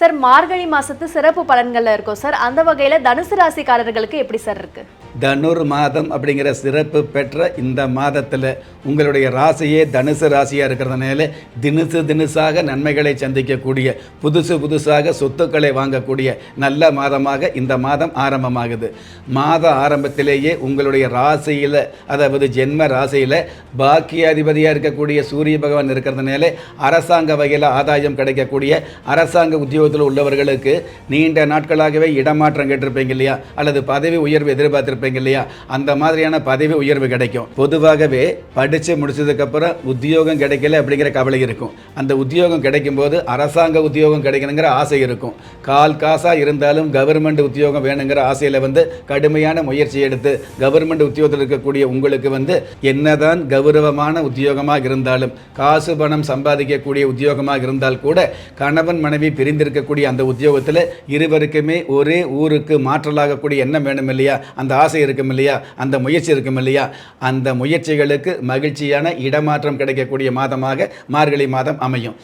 Sir மார்கழி மாசத்து சிறப்பு பலன்கள்ல இருக்கும் சார். அந்த வகையில தனுசு ராசிக்காரர்களுக்கு எப்படி சார் இருக்கு? தனுர் மாதம் அப்படிங்கிற சிறப்பு பெற்ற இந்த மாதத்தில் உங்களுடைய ராசியே தனுசு ராசியாக இருக்கிறதுனால தினுசு தினுசாக நன்மைகளை சந்திக்கக்கூடிய புதுசு புதுசாக சொத்துக்களை வாங்கக்கூடிய நல்ல மாதமாக இந்த மாதம் ஆரம்பமாகுது. மாத ஆரம்பத்திலேயே உங்களுடைய ராசியில் அதாவது ஜென்ம ராசியில் பாக்கியாதிபதியாக இருக்கக்கூடிய சூரிய பகவான் இருக்கிறதுனால அரசாங்க வகையில் ஆதாயம் கிடைக்கக்கூடிய அரசாங்க உத்தியோகத்தில் உள்ளவர்களுக்கு நீண்ட நாட்களாகவே இடமாற்றம் கேட்டிருப்பீங்க இல்லையா? அல்லது பதவி உயர்வு எதிர்பார்த்திருப்பீங்க இருப்பீங்க இல்லையா? அந்த மாதிரியான பதவி உயர்வு கிடைக்கும். பொதுவாகவே படித்து முடிச்சதுக்கப்புறம் உத்தியோகம் கிடைக்கல அப்படிங்கிற கவலை இருக்கும். அந்த உத்தியோகம் கிடைக்கும்போது அரசாங்க உத்தியோகம் கிடைக்கணுங்கிற ஆசை இருக்கும். கால் காசாக இருந்தாலும் கவர்மெண்ட் உத்தியோகம் வேணுங்கிற ஆசையில் வந்து கடுமையான முயற்சி எடுத்து கவர்மெண்ட் உத்தியோகத்தில் இருக்கக்கூடிய உங்களுக்கு வந்து என்னதான் கௌரவமான உத்தியோகமாக இருந்தாலும் காசு பணம் சம்பாதிக்கக்கூடிய உத்தியோகமாக இருந்தால் கூட கணவன் மனைவி பிரிந்திருக்கக்கூடிய அந்த உத்தியோகத்தில் இருவருக்குமே ஒரே ஊருக்கு மாற்றலாகக்கூடிய எண்ணம் வேணும் இல்லையா? அந்த ஆசை இருக்கும் இல்லையா? அந்த முயற்சி இருக்கும் இல்லையா? அந்த முயற்சிகளுக்கு மகிழ்ச்சியான இடமாற்றம் கிடைக்கக்கூடிய மாதமாக மார்கழி மாதம் அமையும்.